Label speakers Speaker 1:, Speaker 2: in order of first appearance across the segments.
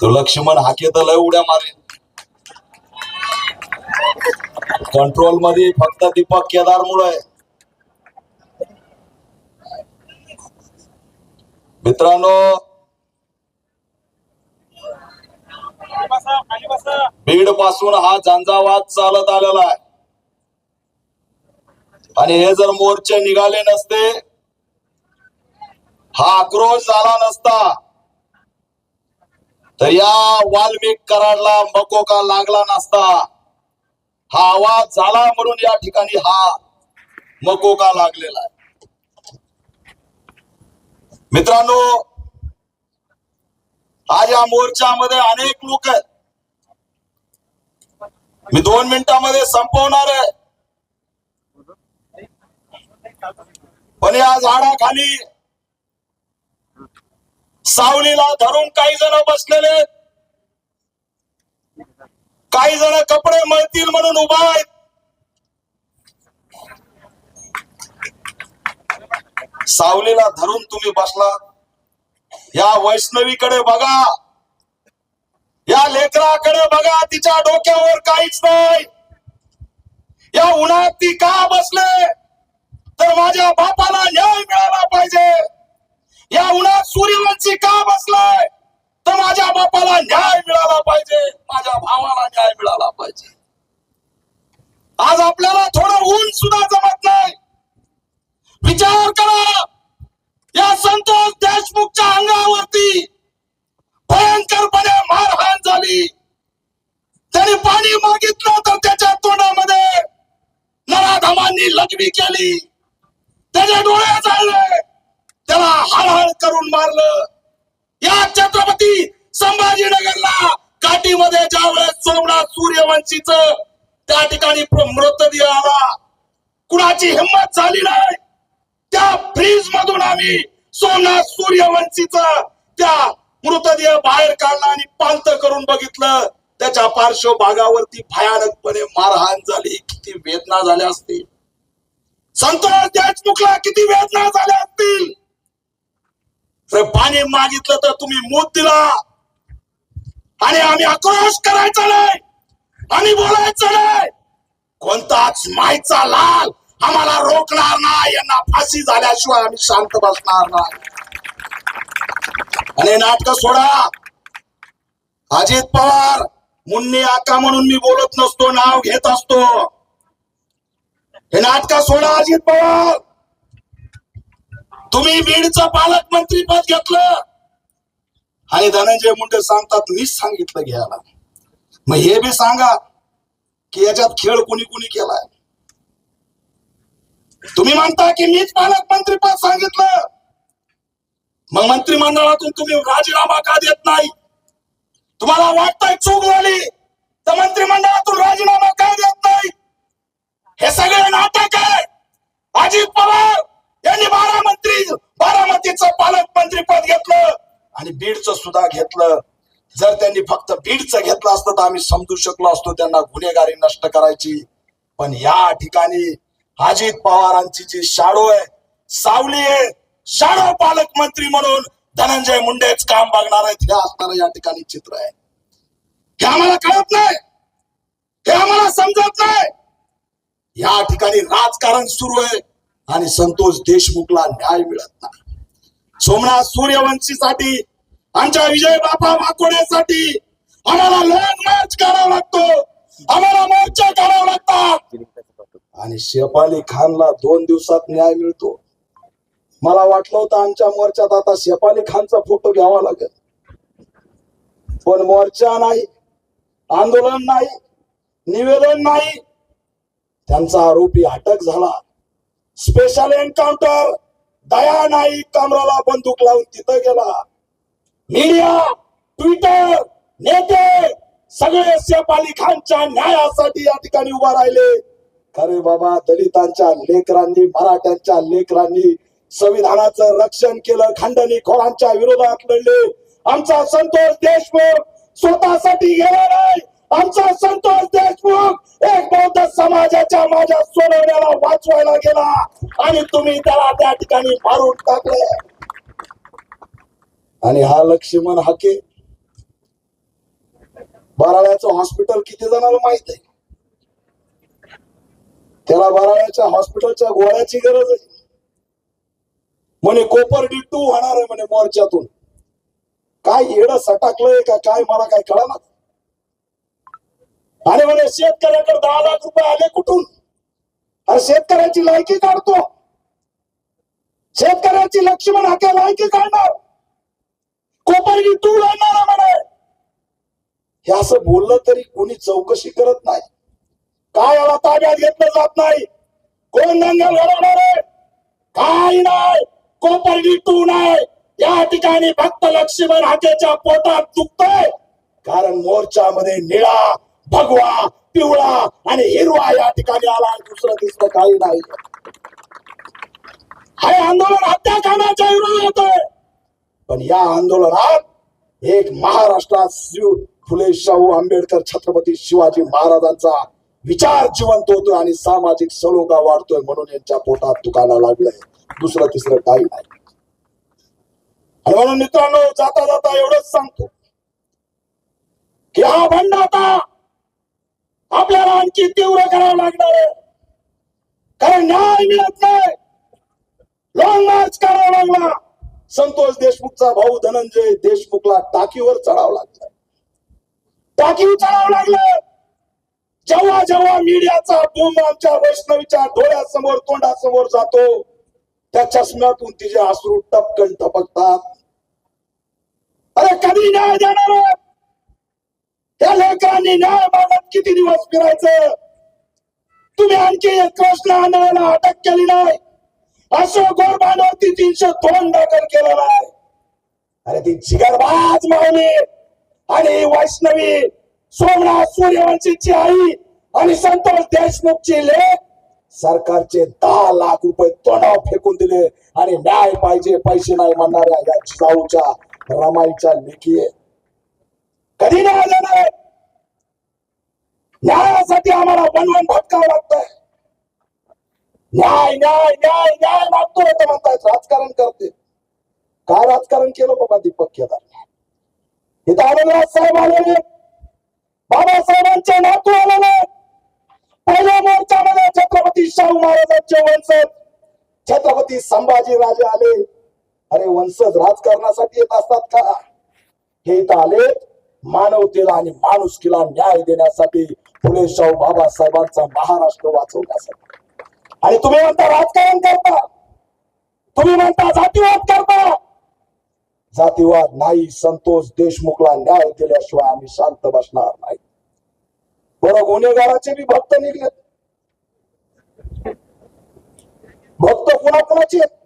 Speaker 1: तो लक्ष्मण हाके लय उड्या मारेल. कंट्रोलमध्ये फक्त दीपक केदार मुळे मित्रांनो बीडपासून हा झंझावाद चालत आलेला आहे. आणि हे जर मोर्चे निघाले नसते हा आक्रोश झाला नसता. तर या वाल्मिक कराडला मकोका लागला नसता हा आवाज झाला म्हणून या ठिकाणी हा मकोका लागलेला आहे. मित्रांनो आज या मोर्चामध्ये अनेक लोक आहेत. मी दोन मिनिटांमध्ये संपवणार आहे. पण या झाडाखाली सावलीला धरून काही जण बसलेले काही जण कपडे मळतील म्हणून उभा आहेत. सावलीला धरून तुम्ही बसला. या वैष्णवीकडे बघा. या लेकराकडे बघा. तिच्या डोक्यावर काहीच नाही. या उन्हात ती का बसले? तर माझ्या बापाला न्याय मिळाला या उन्हात सूर्यवंशी का बसलाय? तर माझ्या बापाला न्याय मिळाला पाहिजे. माझ्या भावाला न्याय मिळाला पाहिजे. आज आपल्याला थोडं ऊन सुद्धा जमत नाही. विचार करा. या संतोष देशमुखच्या अंगावरती भयंकरपणे मारहाण झाली. त्याने पाणी मागितलं तर त्याच्या तोंडामध्ये. नराधमांनी लघवी केली. त्याचे डोळे जाळले त्याला हळहळ करून मारलं. या छत्रपती संभाजीनगरला काठीमध्ये ज्यावेळेस सोमनाथ सूर्यवंशीच त्या ठिकाणी मृतदेह आला. कुणाची हिंमत झाली नाही. त्या फ्रीज मधून आम्ही सोमनाथ सूर्यवंशीच. त्या मृतदेह बाहेर काढला आणि पालत करून बघितलं. त्याच्या पार्श्वभागावरती भयानकपणे मारहाण झाली. किती वेदना झाल्या असतील. संतोष देशमुखला किती वेदना झाल्या असतील. तर पाणी मागितलं तर तुम्ही मूत दिला. आणि आम्ही आक्रोश करायचा नाही. आम्ही बोलायचं नाही. कोणताच मायचा लाल आम्हाला रोखणार नाही. यांना फाशी झाल्याशिवाय आम्ही शांत बसणार नाही. आणि नाटक सोडा. अजित पवार मुन्नी आका म्हणून मी बोलत नसतो नाव घेत असतो. हे नाटक सोडा अजित पवार. तुम्ही बीडचं पालकमंत्री पद घेतलं. आणि धनंजय मुंडे सांगतात मीच सांगितलं घ्यायला. मग हे बी सांगा की याच्यात खेळ कुणी कुणी केलाय. तुम्ही म्हणता की मीच पालकमंत्री पद सांगितलं. मग मंत्रिमंडळातून तुम्ही राजीनामा का देत नाही? तुम्हाला वाटतंय चूक झाली तर मंत्रिमंडळातून राजीनामा का देत नाही? हे सगळे नाटक आहे अजित पवार यांनी बारामंत्री बारामतीचं पालकमंत्री पद घेतलं आणि बीडचं सुद्धा घेतलं. जर त्यांनी फक्त बीडचं घेतलं असतं तर आम्ही समजू शकलो असतो त्यांना गुन्हेगारी नष्ट करायची. पण या ठिकाणी अजित पवारांची जी शाडो आहे सावली आहे. शाडो पालकमंत्री म्हणून धनंजय मुंडेच काम बघणार आहेत. हे असणार या ठिकाणी चित्र आहे. हे आम्हाला कळत नाही. हे आम्हाला समजत नाही. या ठिकाणी राजकारण सुरू आहे आणि संतोष देशमुखला न्याय मिळत नाही. सोमनाथ सूर्यवंशीसाठी आमच्या विजय बापा वाकोड्यासाठी आम्हाला लॉंग मार्च करावा लागतो. आम्हाला मोर्चा करावा लागतात. आणि शेफाली खानला दोन दिवसात न्याय मिळतो. मला वाटलं होतं आमच्या मोर्चात आता शेपाली खानचा फोटो घ्यावा लागेल. पण मोर्चा नाही आंदोलन नाही निवेदन नाही. त्यांचा आरोपी अटक झाला. स्पेशल एन्काउंटर दया नाही कमराला बंदूक लावून तिथं गेला. मीडिया ट्विटर नेते सगळे शेफ अली खानच्या न्यायासाठी या ठिकाणी उभा राहिले. खरे बाबा दलितांच्या लेकरांनी मराठ्यांच्या लेकरांनी संविधानाचं रक्षण केलं खंडणी खोरांच्या विरोधात लढले. आमचा संतोष देशमुख स्वतःसाठी गेला नाही आमचा संतोष देशमुख एक बौद्ध समाजाच्या माझ्या सोडवण्याला वाचवायला गेला. आणि तुम्ही त्याला त्या ठिकाणी मारून टाकले आणि हा लक्ष्मण हाके बाराळ्याचं हॉस्पिटल किती जणांना माहीत आहे? त्याला बाराळ्याच्या हॉस्पिटलच्या गोळ्याची गरज आहे. म्हणे कोपर्डी टू होणार आहे म्हणे मोर्चातून. काय येड सटाकलंय का? काय मला काय कळणार आणि म्हणे शेतकऱ्याकडे दहा लाख रुपये आले कुठून? अरे शेतकऱ्याची लायकी काढतो. शेतकऱ्याची लक्ष्मण हाके लायकी काढणार. कोपरगी तू लढणार म्हणे. हे असं बोललं तरी कोणी चौकशी करत नाही. काय याला ताब्यात घेतलं जात नाही? कोण दंगल घडवणार आहे? काय नाही. कोपरगी टू नाही. या ठिकाणी भक्त लक्ष्मण हाकेच्या पोटात चुकतोय कारण मोर्चामध्ये निळा भगवा पिवळा आणि हिरवा या ठिकाणी आला दुसरं दिसत काही नाही. हे आंदोलन हत्याकांडाच्या विरोधात आहे पण या आंदोलनात एक महाराष्ट्रात शिव फुले शाहू आंबेडकर छत्रपती शिवाजी महाराजांचा विचार जिवंत होतोय आणि सामाजिक सलोखा वाढतोय म्हणून यांच्या पोटात दुखायला लागलंय. दुसरं तिसरं काही नाही. आणि म्हणून मित्रांनो जाता जाता एवढंच सांगतो की हा बंड आता आपल्याला आणखी तीव्र करावं लागणार आहे. कारण न्याय मिळत नाही. लॉंग मार्च करावा लागला संतोष देशमुखचा भाऊ धनंजय देशमुखला टाकीवर चढावं लागलं. टाकीवर चढावं लागलं. जेव्हा जेव्हा मीडियाचा बूम आमच्या वैष्णवीच्या डोळ्यासमोर तोंडासमोर जातो त्या चष्म्यातून तिचे आसरू टपकन टपकतात. अरे कधी न्याय देणार त्या लेकरांनी न्याय मागत किती दिवस फिरायचं? तुम्ही आणखी कृष्ण अटक केली नाही. असं गोरबानवरती तीनशे तोंड दाखल केलेला आहे अरे ती जिगरबाज माऊली आणि वैष्णवी सोमनाथ सूर्यवंशीची आई आणि संतोष देशमुखची लेख सरकारचे दहा लाख रुपये तोंडाव फेकून दिले आणि न्याय पाहिजे पैसे नाही म्हणणाऱ्या या जिजाऊच्या रमाईच्या लेखी कधी कधी आलं देणार? न्यायासाठी आम्हाला बनवून भटकावं लागतंय. न्याय न्याय न्याय न्याय मागतो तर म्हणतायत राजकारण करते. काय राजकारण केलं बाबा दीपक केदार इथं आनंदराज साहेब आलेले. बाबासाहेबांचे नातू आलेले पहिल्या मोर्चामध्ये छत्रपती शाहू महाराजांचे वंशज. छत्रपती संभाजी राजे आले. अरे वंशज राजकारणासाठी येत असतात का? हे इथं आले. मानवतेला आणि माणुसकीला न्याय देण्यासाठी पुणे शाहू बाबासाहेबांचा महाराष्ट्र वाचवण्यासाठी. आणि तुम्ही म्हणता राजकारण करता. तुम्ही म्हणता जातीवाद करता. जातीवाद नाही संतोष देशमुखला न्याय दिल्याशिवाय आम्ही शांत बसणार नाही. बरं गुन्हेगाराचे बी भक्त निघले भक्त कुणा कुणाचे आहेत?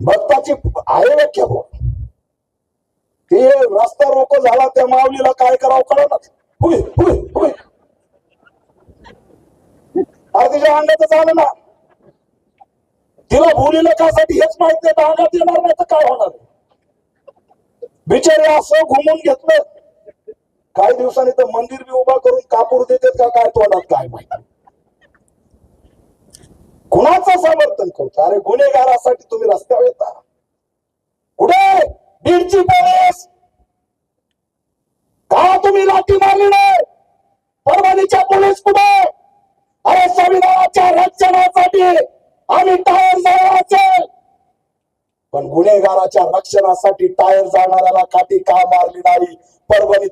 Speaker 1: भक्ताची आहे व्याख्या हो ते रस्ता रोको झाला त्या माऊलीला काय करावं कळणार अरे तिच्या अंगाचं झालं ना. तिला भुलीला कासाठी हेच माहीत नाही तर अंगात येणार नाही तर काय होणार? बिचारी असं घुमून घेतलं. काही दिवसांनी तर मंदिर बी उभा करून कापूर देतात का काय तोंडात काय माहिती कुणाचं समर्थन करतो? अरे गुन्हेगारासाठी तुम्ही रस्त्यावर येता. कुठे? बीडची पोलीस! का तुम्ही लाठी मारली नाही? परभणीच्या पोलीस कुठे? संविधानाच्या रक्षणासाठी आम्ही टायर असेल. पण गुन्हेगाराच्या रक्षणासाठी टायर जाणाऱ्याला काठी का मारली नाही? परभणी